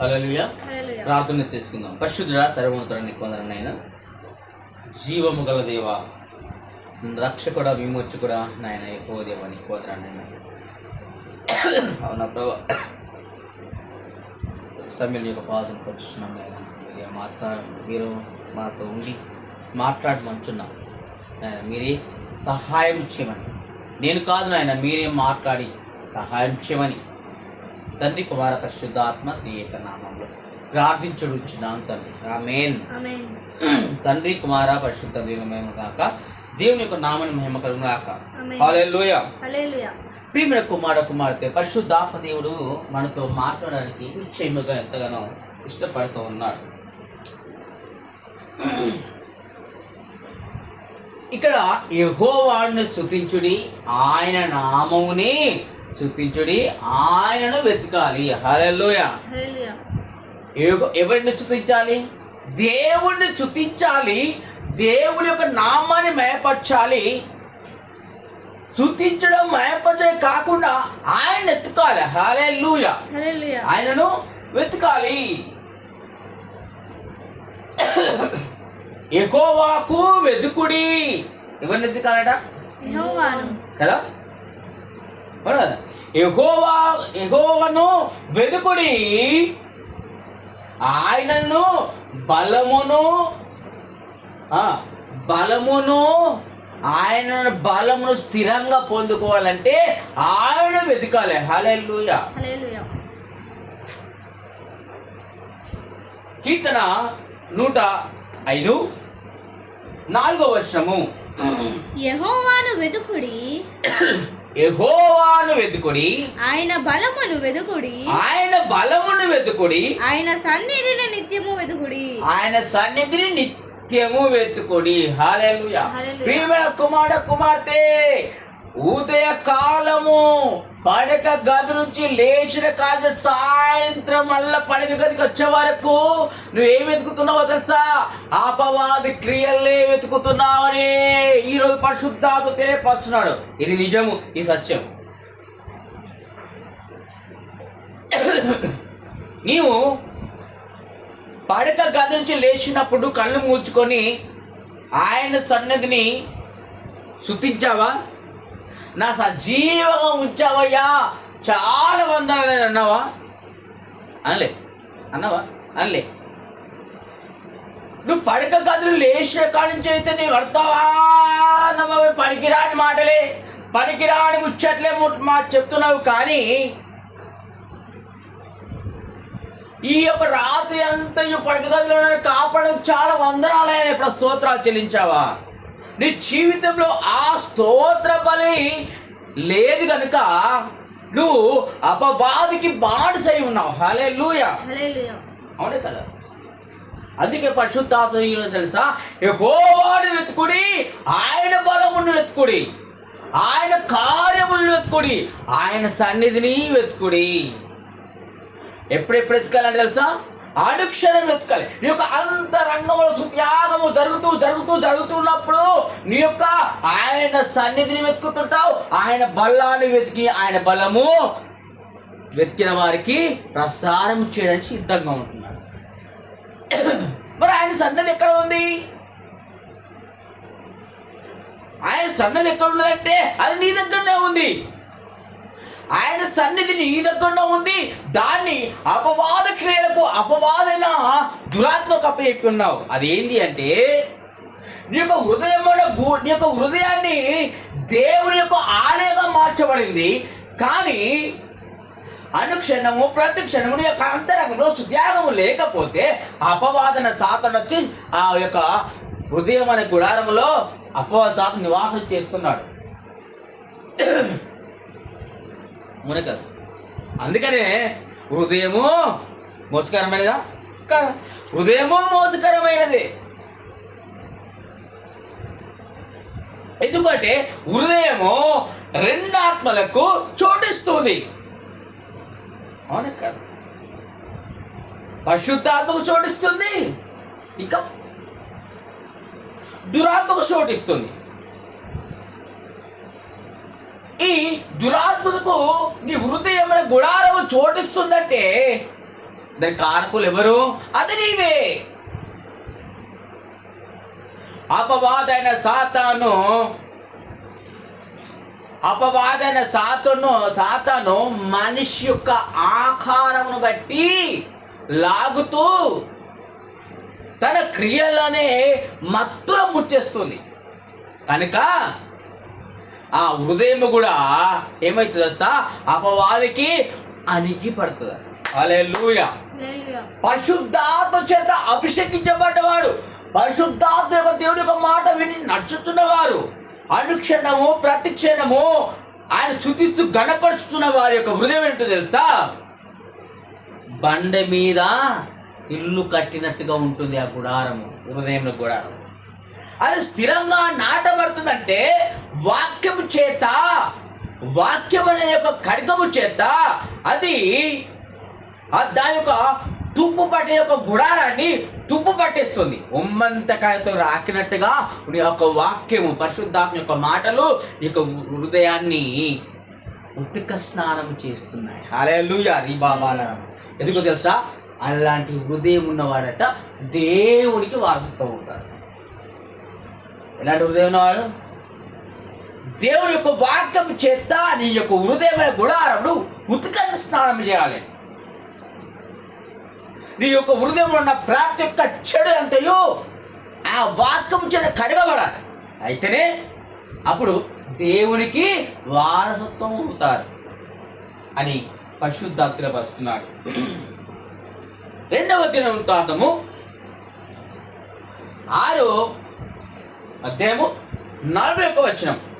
హల్లెలూయా. ప్రార్థన చేసుకుందాం. పరిశుద్ధుడా సర్వోన్నతుడని కొందరనైనా జీవము గల దేవ రక్షకుడ విమోచకుడా నాయన ఎక్కువ దేవని కోదరనైనా అవునా ప్రభా? సమయం యొక్క పాదం పరుచున్నాం నాయన. మీరే మాత మీరు మాతో ఉండి మాట్లాడమంటున్నాం. నాయన మీరే సహాయం చేయమని. నేను కాదు నాయన మీరే మాట్లాడి సహాయం చేయమని. తండ్రి కుమార పరిశుద్ధాత్మ త్రియేక నామంలో ప్రార్థించడు ఇచ్చినాం తండ్రి ఆమేన్. తండ్రి కుమార పరిశుద్ధ దేవుని మహిమ కాక దేవుని యొక్క నామని మహిమ. హల్లెలూయా. హల్లెలూయా. ప్రియమైన కుమార కుమార్తె పరిశుద్ధాత్మ దేవుడు మనతో మాట్లాడడానికి నిశ్చయముగా ఎంతగానో ఇష్టపడుతూ ఉన్నాడు. ఇక్కడ యెహోవాను స్తుతించుడి ఆయన నామముని స్తుతించుడి ఆయనను వెతకాలి. ఎవ- ఎవరిని చుతించాలి దేవుణ్ణి చుతించాలి దేవుని యొక్క నామాన్ని మయపరచాలి. చుతించడం మయపరచడం కాకుండా ఆయన ఎత్తుకోవాలి హాలే హల్లెలూయా. ఆయనను వెతకాలి. ఎకోవాకు వెతుకుడి. ఎవరిని యెహోవాను. కదా? అవునా యెహోవా యెహోవాను వెదుకుడి. ఆయనను బలమును ఆ, బలమును ఆయన బలమును స్థిరంగా పొందుకోవాలంటే ఆయన వెతకాలి హల్లెలూయా. కీర్తన నూట ఐదు నాలుగో వర్షము యెహోవాను వెదుకుడి. యెహోవాను వెతుకుడి. ఆయన బలమును వెదుకుడి. ఆయన బలమును వెతుకుడి. ఆయన సన్నిధిని నిత్యము వెదుకుడి. ఆయన సన్నిధిని నిత్యము వెతుకుడి. Hallelujah hallelujah. ప్రియమైన కుమార కుమార్తె. ఉదయ కాలము పడక గది నుంచి లేచిన కాదు సాయంత్రం మళ్ళా పడక గదికి వచ్చే వరకు నువ్వేం వెతుకుతున్నావో తెలుసా? అపవాది క్రియలే వెతుకుతున్నావని ఈరోజు రోజు పరిశుద్ధాత్మ తెలియపరుచున్నాడు ఇది నిజము ఈ సత్యం. నీవు పడక గది నుంచి లేచినప్పుడు కళ్ళు మూసుకొని ఆయన సన్నదిని శుతించావా నా సజీవంగా ఉంచావయ్యా. చాలా వందనాలని అన్నావా? అనలే. అన్నావా? అనలే. నువ్వు పడక కదులు లేచిన కాడించి నుంచి అయితే నీవు పడతావా నమ్మవి పనికిరాని మాటలే. పనికిరాని ముచ్చట్లే మా చెప్తున్నావు కానీ ఈ యొక్క రాత్రి అంతా ఈ పడక గదిలో కాపాడకు చాలా వందనాలయ్యా ఇప్పుడు స్తోత్రాలు చెల్లించావా? నీ జీవితంలో ఆ స్తోత్ర బలి లేదు కనుక నువ్వు అపవాదికి బానిసై ఉన్నావు. హలే లూయా అవునే కదా? అందుకే పరిశుద్ధాత్మ తెలుసా? యెహోవాను వెతుకుడి ఆయన బలమును వెతుకుడి ఆయన కార్యములను వెతుకుడి ఆయన సన్నిధిని వెతుకుడి. ఎప్పుడెప్పుడు వెతకాలని తెలుసా? అనుక్షణం వెతకాలి. నీ యొక్క అంతరంగంలో సుత్యాగము జరుగుతూ జరుగుతూ జరుగుతున్నప్పుడు నీ యొక్క ఆయన సన్నిధిని వెతుకుతుంటావు. ఆయన బలాన్ని వెతికి ఆయన బలము వెతికిన వారికి ప్రసారం చేయడానికి సిద్ధంగా ఉంటున్నాడు. మరి ఆయన సన్నది ఎక్కడ ఉంది? ఆయన సన్నది ఎక్కడ ఉన్నదంటే అది నీ దగ్గరనే ఉంది. ఆయన సన్నిధి నీ ఉంది. దాన్ని అపవాద క్రియలకు అపవాదైన దురాత్మకు అప్పచెప్పి ఉన్నావు. అది ఏంటి అంటే నీ యొక్క హృదయమైన నీ యొక్క హృదయాన్ని దేవుని యొక్క ఆలయంగా మార్చబడింది. కానీ అనుక్షణము ప్రతి క్షణము నీ యొక్క అంతరంగంలో సుత్యాగము లేకపోతే అపవాదన సాతను వచ్చి ఆ యొక్క హృదయం అనే గుడారములో అపవాద సాతం నివాసం చేస్తున్నాడు. మునకదు అందుకనే హృదయము మోసకరమైనదా కాదు హృదయము మోసకరమైనది ఎందుకంటే హృదయము రెండు ఆత్మలకు చోటిస్తుంది. అవును కాదు? పరిశుద్ధాత్మకు చోటిస్తుంది. ఇంకా దురాత్మకు చోటిస్తుంది. ఈ దురాత్మకు నీ హృదయమైన గుడారము చోటిస్తుందంటే దాని కారకులు ఎవరు? అది నీవే. అపవాదైన సాతాను అపవాదైన సాతను సాతాను మనిషి యొక్క ఆకారమును బట్టి లాగుతూ తన క్రియలనే మత్తుల ముచ్చేస్తుంది కనుక ఆ హృదయం కూడా ఏమవుతుంది తెలుసా? అపవాదికి అణిగి పడుతుంది. అలే హల్లెలూయా. పరిశుద్ధాత్మ చేత అభిషేకించబడ్డవాడు. పరిశుద్ధాత్మ యొక్క దేవుడి యొక్క మాట విని నడుచుతున్నవారు. అనుక్షణము ప్రతి క్షణము ఆయన శుతిస్తూ గణపరుచుతున్న వారి యొక్క హృదయం ఏంటో తెలుసా? బండ మీద ఇల్లు కట్టినట్టుగా ఉంటుంది ఆ గుడారము హృదయంలో గుడారం. అది స్థిరంగా నాటబడుతుందంటే వాక్యము చేత వాక్యం అనే యొక్క కడికము చేత అది దాని యొక్క తుప్పు పట్టే యొక్క గుడారాన్ని తుప్పు పట్టేస్తుంది. ఉమ్మంతకాయతో రాకినట్టుగా నీ యొక్క వాక్యము పరిశుద్ధాత్మ యొక్క మాటలు నీ యొక్క హృదయాన్ని ఉతిక స్నానం చేస్తున్నాయి. హల్లెలూయా రీ బాబాలరం ఎందుకో తెలుసా? అలాంటి హృదయం ఉన్నవాడట దేవునికి వారసత్వం అవుతారు ఎలాంటి హృదయం ఉన్నవాడు దేవుని యొక్క వాక్యం చేత నీ యొక్క హృదయమైన గుడారమును ఉతికని స్నానం చేయాలి. నీ యొక్క హృదయంలో ఉన్న ప్రాప్తి యొక్క చెడు అంతయు ఆ వాక్యం చేత కడగబడాలి. అయితేనే అప్పుడు దేవునికి వారసత్వం అవుతారు అని పరిశుద్ధాత్ర పరుస్తున్నాడు రెండవ దినవృత్తాంతము ఆరు అధ్యాయము నలభై ఒక్క వచనం.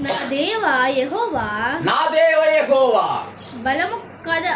నా దేవా యెహోవా. నా దేవ యెహోవా. బలము కద.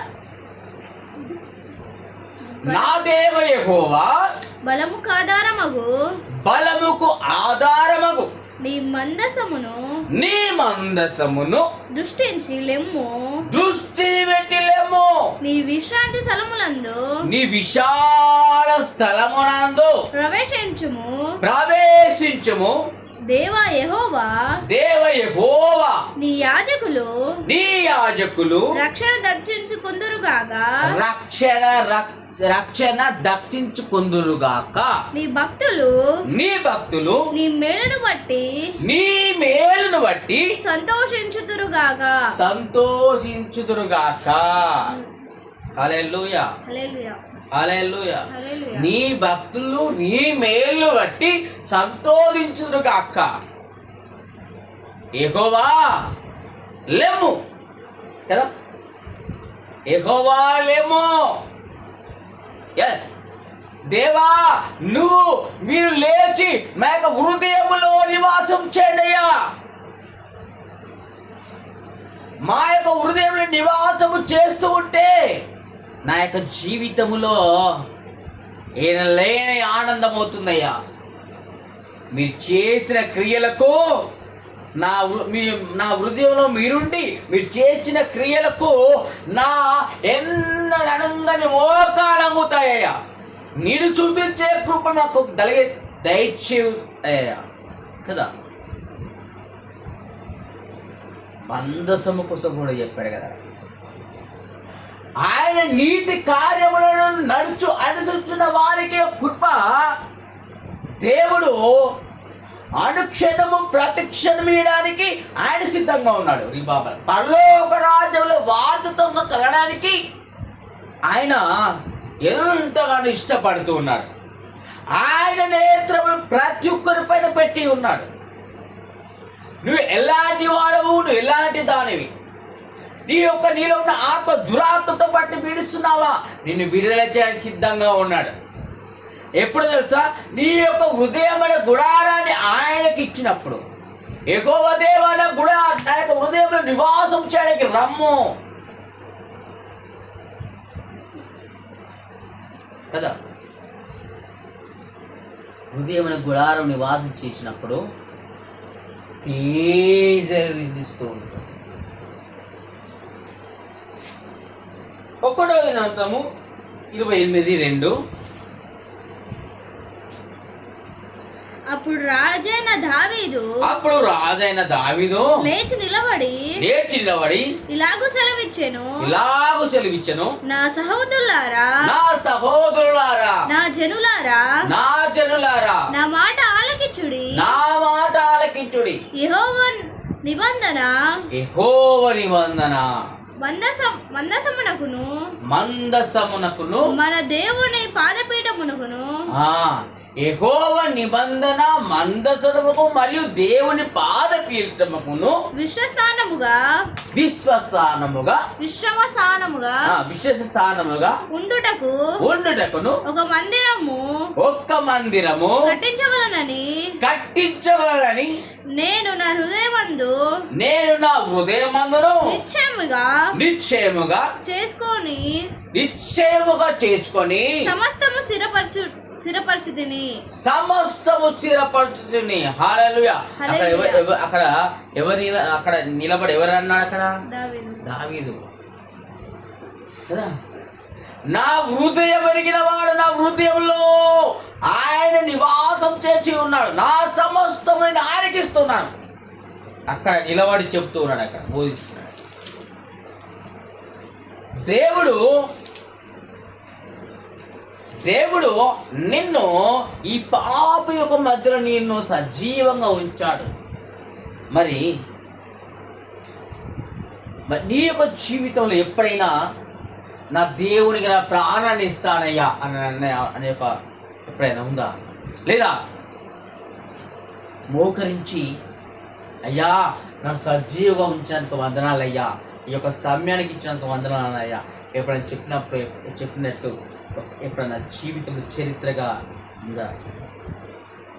నా దేవ యెహోవా. బలము కాదారమగు. బలముకు ఆధారమగు. నీ మందసమును నీ మందసమును దృష్టించి లెమ్ము. దృష్టి పెట్టిలేము నీ విశ్రాంతి స్థలములందు నీ విశాల స్థలమునందు ప్రవేశించుము. ప్రవేశించము. దేవా యెహోవా దేవ యెహోవా నీ యాజకులు నీ యాజకులు రక్షణ దర్శించుకుందురుగాగా రక్షణ రక్- రక్షణ దక్కించుకుందురుగాక నీ భక్తులు నీ భక్తులు నీ మేలును బట్టి నీ మేలును బట్టి సంతోషించుదురుగాగా సంతోషించుదురుగాక. హల్లెలూయా హల్లెలూయా హల్లెలూయా. హల్లెలూయా. నీ భక్తులు నీ మేలు బట్టి సంతోషించుదురుగాక ఎహోవా లెమ్ము. కదా? ఎహోవా లెమ్ము. Yes. దేవా నువ్వు మీరు లేచి మా యొక్క హృదయములో నివాసం చేయండి అయ్యా మా యొక్క హృదయంలో నివాసము చేస్తూ ఉంటే నా యొక్క జీవితములో ఈయన లేని ఆనందం అవుతుందయ్యా మీరు చేసిన క్రియలకు నా మీ నా హృదయంలో మీరుండి మీరు చేసిన క్రియలకు నా ఎన్నడనంగని మోకాలంగుతాయ్యా. నేను చూపించే కృప నాకు దలిగే దయచేయ్యా కదా? మందసము కోసం కూడా చెప్పాడు కదా. ఆయన నీతి కార్యములను నడుచు అనుసరించిన వారికి కృప. దేవుడు అనుక్షణము ప్రతిక్షణమియడానికి ఆయన సిద్ధంగా ఉన్నాడు. రీ పరలోక రాజ్యంలో వార్తతో కలగడానికి ఆయన ఎంతగానో ఇష్టపడుతూ ఉన్నాడు ఆయన నేత్రములు ప్రతి ఒక్కరి పైన పెట్టి ఉన్నాడు. నువ్వు ఎలాంటి వాడవు నువ్వు ఎలాంటి దానివి? నీ యొక్క నీలో ఉన్న ఆత్మ దురాత్మతో పట్టి పీడిస్తున్నావా? నిన్ను విడుదల చేయడానికి సిద్ధంగా ఉన్నాడు. ఎప్పుడు తెలుసా? నీ యొక్క హృదయమైన గుడారాన్ని ఆయనకి ఇచ్చినప్పుడు. ఎగోవ దేవన గుడా నా యొక్క హృదయంలో నివాసం చేయడానికి రమ్ము. కదా? హృదయమైన గుడారం నివాసం చేసినప్పుడు తేజరిస్తూ ఉంటుంది దినాంతము ఇరవై ఎనిమిది రెండు. అప్పుడు రాజైన దావీదు అప్పుడు రాజైన దావిదు లేచి నిలబడి లేచి నిలబడి ఇలాగూ సెలవిచ్చాను ఇలాగు సెలవిచ్చను నా సహోదరులారా నా సహోదరులారా నా జనులారా నా జనులారా నా మాట ఆలకించుడి నా మాట ఆలకించుడి. యెహోవా నిబంధన. యెహోవ నిబంధన. మందసమునకును మందసమునకును మన దేవుని పాదపీఠమునకును యెహోవ నిబంధన మందసమునకు మరియు దేవుని పాదపీఠమును విశ్వస్థానముగా విశ్వస్థానముగా విశ్రమ స్థానముగా ఆ, విశ్వస్థానముగా ఉండుటకు ఉండుటకును ఒక మందిరము ఒక్క మందిరము కట్టించవలనని కట్టించవాలని నేను నా హృదయమందు నేను నా హృదయమందును నిశ్చయముగా నిశ్చయముగా చేసుకొని నిశ్చయముగా చేసుకొని సమస్తము స్థిరపరచు స్థిరపరచుతిని సమస్తము స్థిరపడుతుంది హాలలుయ అక్కడ అక్కడ ఎవరు అక్కడ నిలబడి ఎవరు అన్నాడు అక్కడ? దావీదు. కదా నా హృదయం ఎరిగిన వాడు నా హృదయంలో ఆయన నివాసం చేసి ఉన్నాడు. నా సమస్తమైన ఆయనకి ఇస్తున్నాను అక్కడ నిలబడి చెప్తూ ఉన్నాడు అక్కడ. బోధిస్తున్నాడు. దేవుడు దేవుడు నిన్ను ఈ పాప యొక్క మధ్యలో నిన్ను సజీవంగా ఉంచాడు. మరి మరి నీ యొక్క జీవితంలో ఎప్పుడైనా నా దేవునికి నా ప్రాణాన్ని ఇస్తానయ్యా అని అనే ఒక ఎప్పుడైనా ఉందా? లేదా? మోకరించి అయ్యా నన్ను సజీవంగా ఉంచినందుకు వందనాలయ్యా. ఈ యొక్క సమయానికి ఇచ్చినందుకు వందనాలయ్యా. ఎప్పుడైనా చెప్పినప్పుడు చెప్పినట్టు ఎప్పుడైనా జీవితం చరిత్రగా ఉందా?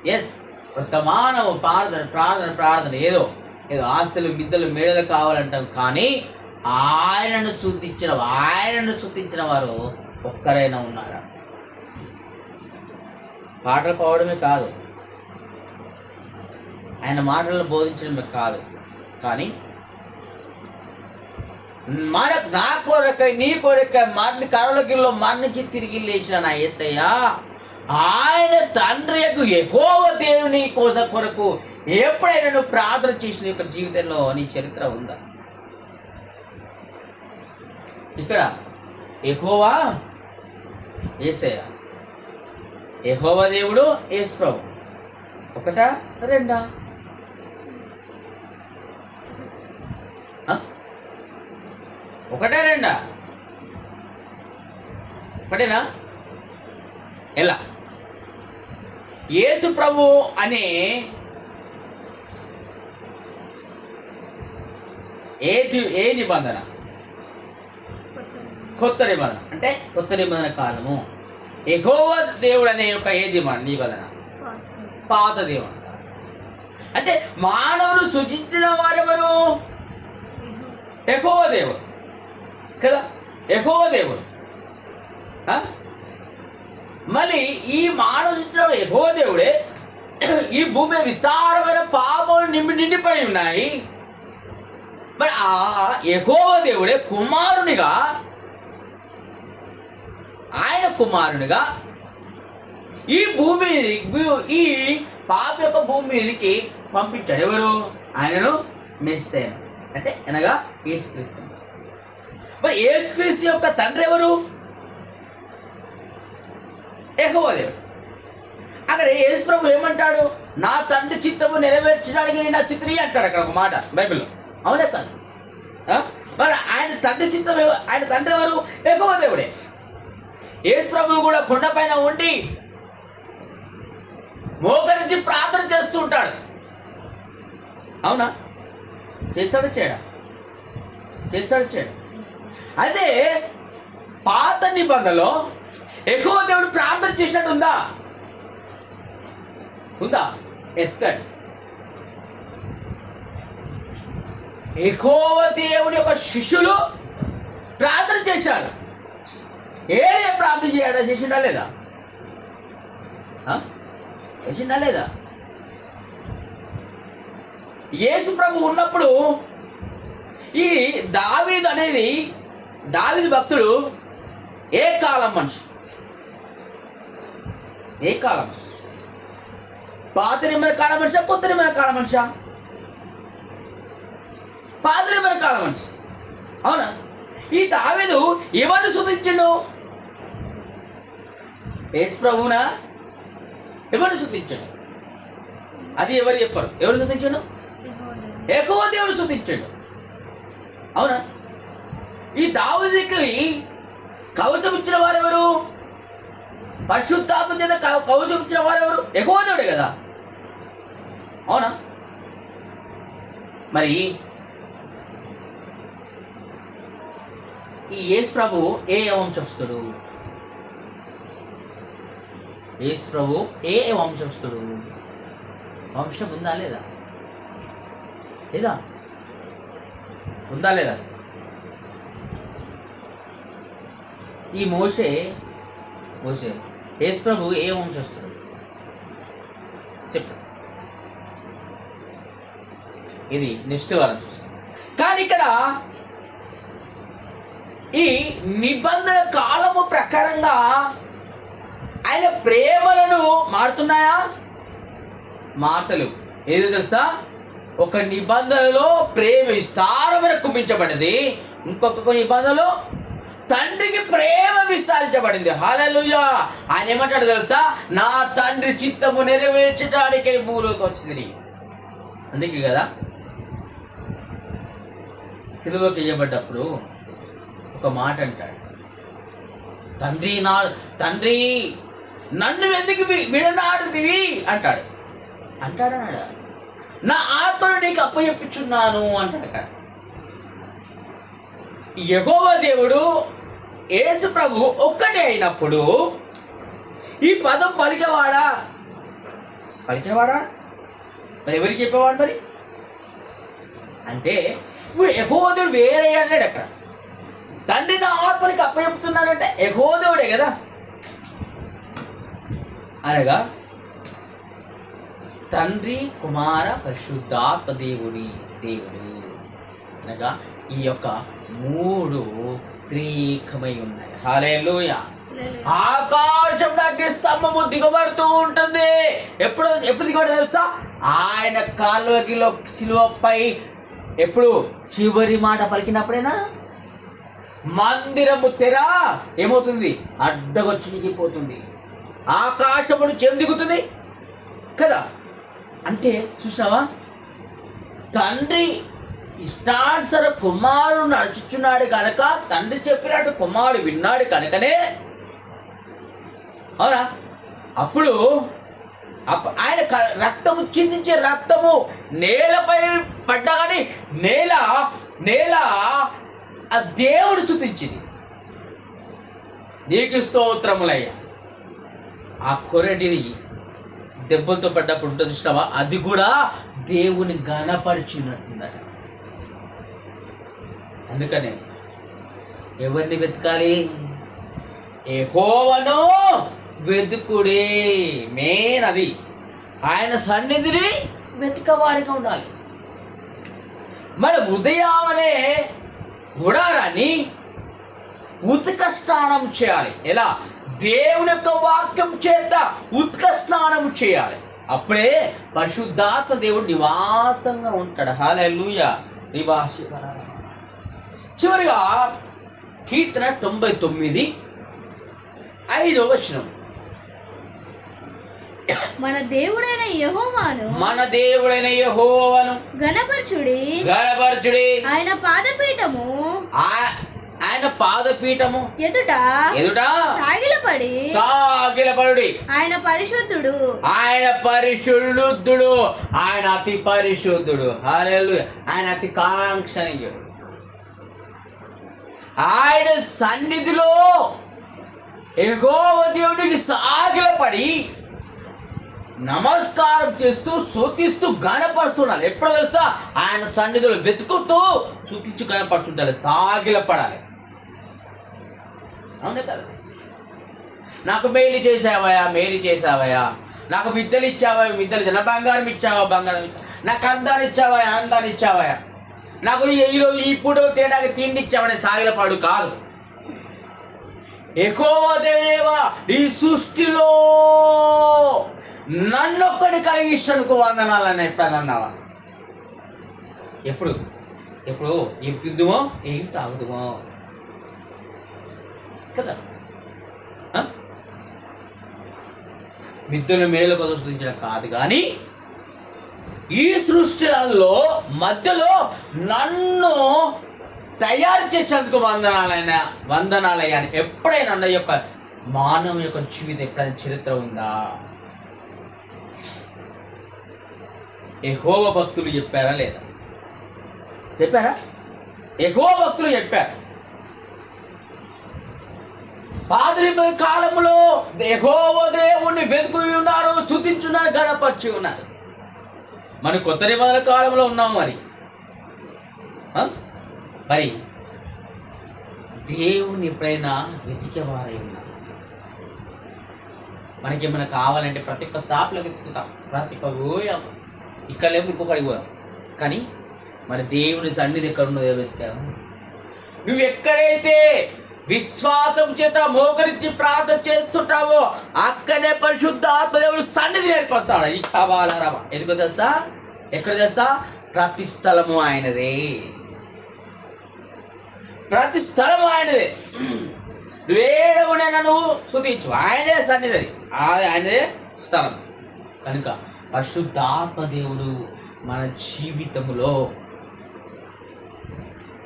ఎస్ వర్తమానం ప్రార్థన ప్రార్థన ప్రార్థన. ఏదో ఏదో ఆశలు బిద్దలు మేడలు కావాలంటాం కానీ ఆయనను చూపించిన ఆయనను చూపించిన వారు ఒక్కరైనా ఉన్నారా? పాటలు పోవడమే కాదు. ఆయన మాటలను బోధించడమే కాదు. కానీ మన నా కొరకై నీ కొరకై మరణి కరలగిల్లో మరణించి తిరిగి లేచిన నా ఏసయ్యా ఆయన తండ్రి యొక్క ఎగోవ దేవుని కోసం కొరకు ఎప్పుడైనా నువ్వు ప్రార్థన చేసిన యొక్క జీవితంలో నీ చరిత్ర ఉందా? ఇక్కడ ఎహోవా ఏసయ్య ఎహోవా దేవుడు ఏసు ప్రభు. ఒకటా రెండా? ఒకటే రెండా? ఒకటేనా? ఎలా? ఏసు ప్రభు అనే ఏ ఏ నిబంధన? కొత్త నిబంధన. అంటే కొత్త నిబంధన కాలము. ఎగోవ దేవుడు అనే యొక్క ఏ నిబంధన నిబంధన? పాత దేవుడు అంటే మానవులు సృజించిన వారెవరు? ఎగోవ దేవుడు. కదా? ఎక్కువ దేవుడు. మళ్ళీ ఈ మానవ చిత్రం ఎక్కువ దేవుడే ఈ భూమి విస్తారమైన పాపములు నిండి నిండిపోయి ఉన్నాయి. మరి ఆ ఎక్కువ దేవుడే కుమారునిగా ఆయన కుమారునిగా ఈ భూమి ఈ పాప యొక్క భూమి మీదకి పంపించాడు ఎవరు? ఆయనను మెస్సేన్ అంటే అనగా యేసుక్రీస్తు మరి యేసుక్రీస్తు యొక్క తండ్రి ఎవరు? ఎహోవా అక్కడ యేసు ప్రభు ఏమంటాడు? నా తండ్రి చిత్తము నెరవేర్చడానికి నేను నా చిత్రి అంటాడు అక్కడ ఒక మాట బైబిల్లో. అవునే కాదు? మరి ఆయన తండ్రి చిత్తం ఆయన తండ్రి ఎవరు? ఎహోవా యేసు ప్రభు కూడా కొండపైన ఉండి మోకరించి ప్రార్థన చేస్తూ ఉంటాడు. అవునా? చేస్తాడు చేయడా? చేస్తాడు చేయడా? అదే పాత నిబంధనలో ఎక్కువ దేవుడు ప్రార్థన చేసినట్టు ఉందా? ఉందా? ఎత్తండి. ఎక్కువ దేవుని యొక్క శిష్యులు ప్రార్థన చేశారు. ఏదే ప్రార్థన చేయడా చేసిండా లేదా? చేసిండా లేదా? యేసు ప్రభు ఉన్నప్పుడు ఈ దావీద్ అనేది దావీదు భక్తుడు ఏ కాలం మనిషి? ఏ కాలం మనిషి? పాత నిమ్మల కాలం మనిషా కొత్త నిమ్మల కాలం మనిషా? పాత నిమ్మల రకాల మనిషి. అవునా? ఈ దావీదు ఎవరిని శుద్ధించిండు? యేసు ప్రభువునా? ఎవరిని శుద్ధించాడు? అది ఎవరు చెప్పారు? ఎవరు శుద్ధించాడు? ఎక్కువ దేవుడు శుద్ధించాడు. అవునా? ఈ దావుదికి కవచం ఇచ్చిన వారెవరు? పరిశుద్ధాత్మ చేత కవచం ఇచ్చిన వారెవరు? ఎక్కువ దేవుడే కదా. అవునా? మరి ఈ యేసు ప్రభు ఏ వంశస్థుడు యేసు ప్రభు ఏ వంశస్థుడు వంశం ఉందా లేదా? లేదా? ఉందా లేదా? ఈ మోసే మోసే యేసు ప్రభు ఏ వంశస్థుడు చెప్పు. ఇది నెక్స్ట్ వారం కానీ ఇక్కడ ఈ నిబంధన కాలము ప్రకారంగా ఆయన ప్రేమలను మారుతున్నాయా? మాటలు. ఏదో తెలుసా? ఒక నిబంధనలో ప్రేమ విస్తారమైన కుమించబడింది ఇంకొక నిబంధనలో తండ్రికి ప్రేమ విస్తారించబడింది. హాలలుయా ఆయన ఏమంటాడు తెలుసా? నా తండ్రి చిత్తము నెరవేర్చడానికి భూలోకి వచ్చింది. అందుకే కదా సిలువకి వేయబడ్డప్పుడు ఒక మాట అంటాడు. తండ్రి నా తండ్రి నన్ను ఎందుకు వి- విడనాడుదివి అంటాడు. అంటాడన్నాడు? నా ఆత్మను నీకు అప్పచెప్పుచున్నాను అంటాడు. అక్కడ దేవుడు యేసు ప్రభు ఒక్కటే అయినప్పుడు ఈ పదం పలికేవాడా? పలికేవాడా? మరి ఎవరికి చెప్పేవాడు మరి? అంటే ఇప్పుడు యహోదేవుడు వేరే అన్నాడు అక్కడ. తండ్రి నా ఆత్మనికి అప్పచెప్తున్నానంటే యహోదేవుడే కదా. అనగా తండ్రి కుమార పరిశుద్ధాత్మ దేవుడి దేవుడు అనగా ఈ యొక్క మూడు త్రీకమై ఉన్నాయి హాలేలుయ ఆకాశం అగ్ని స్తంభము దిగబడుతూ ఉంటుంది. ఎప్పుడు ఎప్పుడు దిగబడి తెలుసా? ఆయన కాలువకిలో శిలువపై ఎప్పుడు చివరి మాట పలికినప్పుడేనా? మందిరము తెర ఏమవుతుంది? అడ్డగొచ్చిపోతుంది ఆకాశము నుంచి ఏం దిగుతుంది కదా? అంటే చూసావా తండ్రి ఇష్టానుసర కుమారుడు నడుచుచున్నాడు కనుక తండ్రి చెప్పినట్టు కుమారుడు విన్నాడు కనుకనే. అవునా? అప్పుడు ఆయన రక్తము చిందించే రక్తము నేలపై పడ్డా కానీ నేల నేల ఆ దేవుడు శుతించింది నీకు స్తోత్రములయ్యా. ఆ కొరటి దెబ్బలతో పడ్డప్పుడు ఉంటుంది చూసావా అది కూడా దేవుని గణపరిచినట్టుందట అందుకనే ఎవరిని వెతకాలి? ఏహోవను వెతుకుడే. మెయిన్ అది. ఆయన సన్నిధిని వెతుకవారిగా ఉండాలి. మన ఉదయం అనే గుడారాన్ని ఉతక స్నానం చేయాలి. ఎలా? దేవుని యొక్క వాక్యం చేత ఉతక స్నానం చేయాలి. అప్పుడే పరిశుద్ధాత్మ దేవుడు నివాసంగా ఉంటాడు. హాలూయ నివాస చివరిగా కీర్తన తొంభై తొమ్మిది ఐదో వచనం. మన దేవుడైన యెహోవాను మన దేవుడైన యెహోవాను గణపరచుడి గణపరచుడి ఆయన పాదపీఠము ఆ- ఆయన పాదపీఠము ఎదుట ఎదుట సాగిలపడి. సాగిలపడుడి. ఆయన పరిశుద్ధుడు. ఆయన పరిశుద్ధుడు. ఆయన అతి పరిశుద్ధుడు. ఆయన అతి కాంక్షణీయుడు ఆయన సన్నిధిలో ఎగో దేవుడికి సాగిలపడి నమస్కారం చేస్తూ శోతిస్తూ గనపడుతుండాలి ఎప్పుడు తెలుసా? ఆయన సన్నిధిలో వెతుకుతూ శృతించు గనపడుతుండాలి సాగిలపడాలి. అవునే కదా? నాకు మేలు చేసావయా మేలు చేసావయా నాకు విద్యలు ఇచ్చావా విద్యలు జన బంగారం ఇచ్చావా బంగారం నాకు అందాన్ని ఇచ్చావా అందాన్ని ఇచ్చావయా నాకు ఈరోజు ఇప్పుడు తేడాకి తిండి ఇచ్చామనే సాగిలపాడు కాదు. ఎక్కువ దేవా ఈ సృష్టిలో నన్నొక్కడి కలిగిస్తానుకు వందనాలని అని అన్నావా? ఎప్పుడు? ఎప్పుడు? ఏం తిందుమో? ఏం తాగుదుమో? కదా? ఆ? మిత్రుల మేలు కోసం సృష్టించడం కాదు కానీ ఈ సృష్టిలలో మధ్యలో నన్ను తయారు చేసేందుకు వందనాలైనా వందనాలయ్యా అని ఎప్పుడైనా అన్న యొక్క మానవ యొక్క జీవితం ఎప్పుడైనా చరిత్ర ఉందా? ఎహోవ భక్తులు చెప్పారా లేదా? చెప్పారా? ఎహోవ భక్తులు చెప్పారు. పాదరి కాలంలో ఎహోవ దేవుణ్ణి వెతుకు ఉన్నారు చుతించున్నారు గణపరిచి ఉన్నారు. మనం కొత్త నిబంధన కాలంలో ఉన్నాం మరి. ఆ? మరి దేవుని ఎప్పుడైనా వెతికేవారై ఉన్నారు? మనకి ఏమైనా కావాలంటే ప్రతి ఒక్క షాప్లోకి వెతుకుతాం. ప్రతి ఒక్క పోయాం ఇక్కడ లేవు ఇంకొకటి పోయాం కానీ మరి దేవుని సన్నిధి ఎక్కడ ఉన్నదో వెతికాము నువ్వు ఎక్కడైతే విశ్వాసం చేత మోకరించి ప్రార్థన చేస్తుంటావో అక్కడే పరిశుద్ధ ఆత్మదేవుడు సన్నిధి ఏర్పరుస్తాడు. ఇది కావాలా రమ తెలుసా? ఎక్కడ తెలుసా? ప్రతి స్థలము ఆయనదే. ప్రతి స్థలము ఆయనదే. నువ్వేడవునైనా నువ్వు స్థుతించు. ఆయనే సన్నిధి. అది. అది ఆయనదే స్థలం. కనుక పరిశుద్ధాత్మ దేవుడు మన జీవితంలో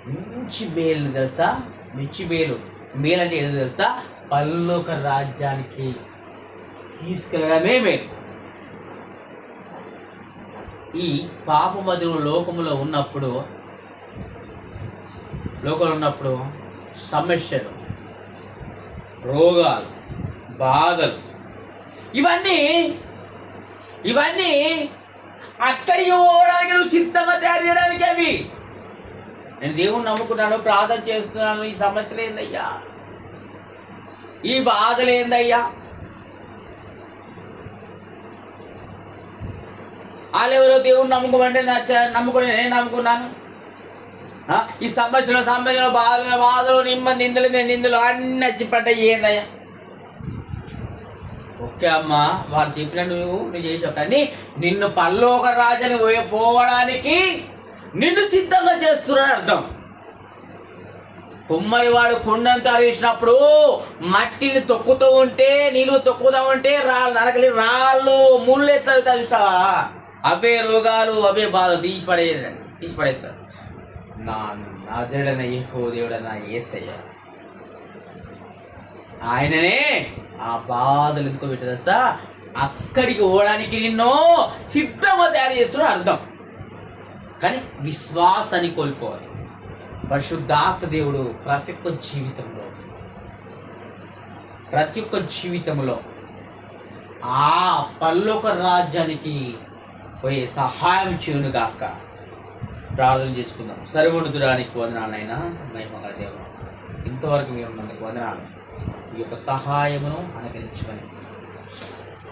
మంచి మేలు తెలుసా? మంచి మేలు. మేలు అంటే ఏదో తెలుసా? పల్లోక రాజ్యానికి తీసుకెళ్ళడమే మేలు. ఈ పాపమధులు లోకములో ఉన్నప్పుడు లోకంలో ఉన్నప్పుడు సమస్యలు రోగాలు బాధలు ఇవన్నీ ఇవన్నీ అక్కడికి పోవడానికి నువ్వు చిత్తంగా తయారు చేయడానికి అవి. నేను దేవుణ్ణి నమ్ముకున్నాను ప్రార్థన చేస్తున్నాను ఈ సమస్యలు ఏందయ్యా? ఈ బాధలు ఏందయ్యా? వాళ్ళెవరో దేవుని నమ్ముకోమంటే నా నమ్ముకుని నేను నమ్ముకున్నాను. ఈ సమస్యలు సమస్యలు బాధలు బాధలు నిమ్మ నిందలు మీద నిందలు అన్ని వచ్చిపడ్డాయి ఏందయ్యా? ఓకే అమ్మా వాళ్ళు చెప్పినట్టు నువ్వు నువ్వు చేసావు కానీ నిన్ను పల్లోక రాజని పోయి- పోవడానికి నిన్ను సిద్ధంగా చేస్తున్నాడు అర్థం. కుమ్మరి వాడు కొండలు తయారు చేసినప్పుడు మట్టిని తొక్కుతూ ఉంటే నీళ్ళు తొక్కుతూ ఉంటే రాళ్ళు నరకలి రాళ్ళు ముళ్ళు ఎత్తా చూస్తావా? అవే రోగాలు అవే బాధ తీసి పడే తీసి పడేస్తాడు. నా నా దేవుడన ఏహో దేవుడన ఏసయ్య. ఆయననే ఆ బాధలు ఎందుకు పెట్టదా అక్కడికి పోవడానికి నిన్ను సిద్ధంగా తయారు చేస్తున్నాడు అర్థం. కానీ విశ్వాసాన్ని కోల్పోవాలి పరిశుద్ధాత్మ దేవుడు ప్రతి ఒక్క జీవితంలో ప్రతి ఒక్క జీవితంలో ఆ పల్లొక రాజ్యానికి పోయే సహాయం చేయును గాక ప్రార్థన చేసుకుందాం. సర్వనుదురానికి వందనాలైనా మహిమగా దేవ ఇంతవరకు మీరు ఉన్నందుకు వందనాలు. ఈ యొక్క సహాయమును అనుకరించుకొని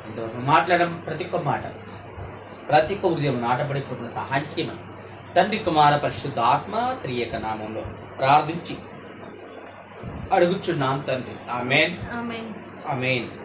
ఇంతవరకు మాట్లాడడం ప్రతి ఒక్క మాట ప్రతి ఒక్క హృదయం నాటబడి కృపణ సహాయం చేయమని. తండ్రి కుమార పరిశుద్ధ ఆత్మ త్రియక నామంలో ప్రార్థించి అడుగుచున్నాం తండ్రి. ఆమెన్. ఆమెన్. ఆమెన్.